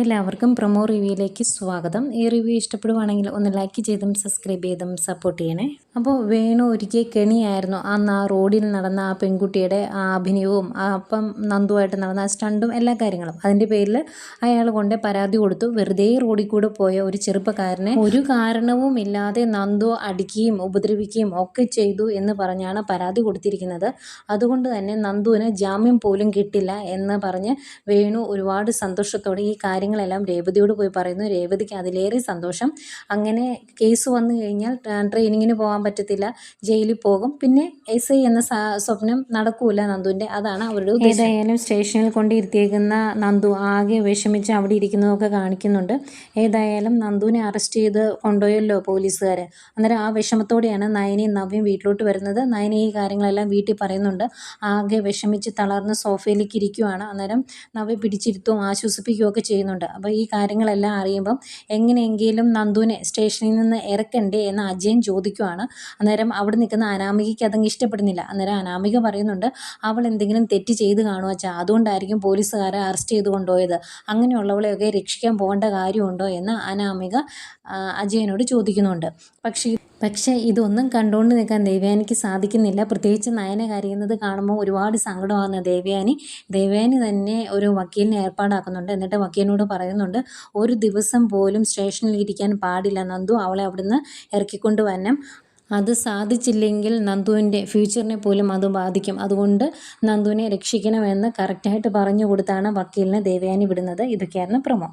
എല്ലാവർക്കും പ്രൊമോ റിവ്യൂയിലേക്ക് സ്വാഗതം. ഈ റിവ്യൂ ഇഷ്ടപ്പെടുവാണെങ്കിൽ ഒന്ന് ലൈക്ക് ചെയ്തും സബ്സ്ക്രൈബ് ചെയ്തും സപ്പോർട്ട് ചെയ്യണേ. അപ്പോൾ വേണു ഒരിക്കൽ കെണിയായിരുന്നു. അന്ന് ആ റോഡിൽ നടന്ന ആ പെൺകുട്ടിയുടെ ആ അഭിനയവും അപ്പം നന്ദുവായിട്ട് നടന്ന ആ സ്റ്റണ്ടും എല്ലാ കാര്യങ്ങളും. അതിന്റെ പേരിൽ അയാൾ കൊണ്ട് പരാതി കൊടുത്തു. വെറുതെ റോഡിൽ കൂടെ പോയ ഒരു ചെറുപ്പക്കാരനെ ഒരു കാരണവും ഇല്ലാതെ നന്ദു അടിക്കുകയും ഉപദ്രവിക്കുകയും ഒക്കെ ചെയ്തു എന്ന് പറഞ്ഞാണ് പരാതി കൊടുത്തിരിക്കുന്നത്. അതുകൊണ്ട് തന്നെ നന്ദുവിന് ജാമ്യം പോലും കിട്ടില്ല എന്ന് പറഞ്ഞ് വേണു ഒരുപാട് സന്തോഷത്തോടെ ഈ കാര്യങ്ങളെല്ലാം രേവതിയോട് പോയി പറയുന്നു. രേവതിക്ക് അതിലേറെ സന്തോഷം. അങ്ങനെ കേസ് വന്നു കഴിഞ്ഞാൽ ട്രെയിനിങ്ങിന് പോകാൻ പറ്റത്തില്ല. ജയിലിൽ പോകും. പിന്നെ എസ് ഐ എന്ന സ്വപ്നം നടക്കൂല നന്ദുവിന്റെ. അതാണ് അവരുടെ ഏതായാലും സ്റ്റേഷനിൽ കൊണ്ടിരുത്തിയേക്കുന്ന നന്ദു ആകെ വിഷമിച്ച് അവിടെ ഇരിക്കുന്നതൊക്കെ കാണിക്കുന്നുണ്ട്. ഏതായാലും നന്ദുവിനെ അറസ്റ്റ് ചെയ്ത് കൊണ്ടുപോയല്ലോ പോലീസുകാർ അന്നേരം ആ വിഷമത്തോടെയാണ് നയനയും നവ്യം വീട്ടിലോട്ട് വരുന്നത്. നയന ഈ കാര്യങ്ങളെല്ലാം വീട്ടിൽ പറയുന്നുണ്ട്. ആകെ വിഷമിച്ച് തളർന്ന് സോഫയിലേക്ക് ഇരിക്കുവാണ്. അന്നേരം നവ്യ പിടിച്ചിരുത്തും ആശ്വസിപ്പിക്കുകയും ഒക്കെ ചെയ്യുന്നുണ്ട് അപ്പോൾ ഈ കാര്യങ്ങളെല്ലാം അറിയുമ്പം എങ്ങനെയെങ്കിലും നന്ദുവിനെ സ്റ്റേഷനിൽ നിന്ന് ഇറക്കണ്ടേ എന്ന് അജയൻ ചോദിക്കുവാണ്. അന്നേരം അവിടെ നിൽക്കുന്ന അനാമികയ്ക്ക് അതങ്ങ് ഇഷ്ടപ്പെടുന്നില്ല. അന്നേരം അനാമിക പറയുന്നുണ്ട് അവൾ എന്തെങ്കിലും തെറ്റ് ചെയ്ത് കാണുവച്ചാ അതുകൊണ്ടായിരിക്കും പോലീസുകാരെ അറസ്റ്റ് ചെയ്ത് കൊണ്ടുപോയത് അങ്ങനെയുള്ളവളെയൊക്കെ രക്ഷിക്കാൻ പോകേണ്ട കാര്യമുണ്ടോ? എന്ന് അനാമിക അജയനോട് ചോദിക്കുന്നുണ്ട്. പക്ഷേ പക്ഷേ ഇതൊന്നും കണ്ടുകൊണ്ട് നിൽക്കാൻ ദേവയാനിക്ക് സാധിക്കുന്നില്ല. പ്രത്യേകിച്ച് നയന കരയുന്നത് കാണുമ്പോൾ ഒരുപാട് സങ്കടമാകുന്ന ദേവയാനി ദേവയാനി തന്നെ ഒരു വക്കീലിനെ ഏർപ്പാടാക്കുന്നുണ്ട്. എന്നിട്ട് വക്കീലിനോട് പറയുന്നുണ്ട് ഒരു ദിവസം പോലും സ്റ്റേഷനിൽ ഇരിക്കാൻ പാടില്ല നന്ദു അവളെ അവിടുന്ന് ഇറക്കിക്കൊണ്ട് വരണം. അത് സാധിച്ചില്ലെങ്കിൽ നന്ദുവിന്റെ ഫ്യൂച്ചറിനെ പോലും അത് ബാധിക്കും. അതുകൊണ്ട് നന്ദുവിനെ രക്ഷിക്കണമെന്ന് കറക്റ്റായിട്ട് പറഞ്ഞു കൊടുത്താണ് വക്കീലിനെ ദേവയാനി വിടുന്നത്. ഇതൊക്കെയായിരുന്നു പ്രമോ.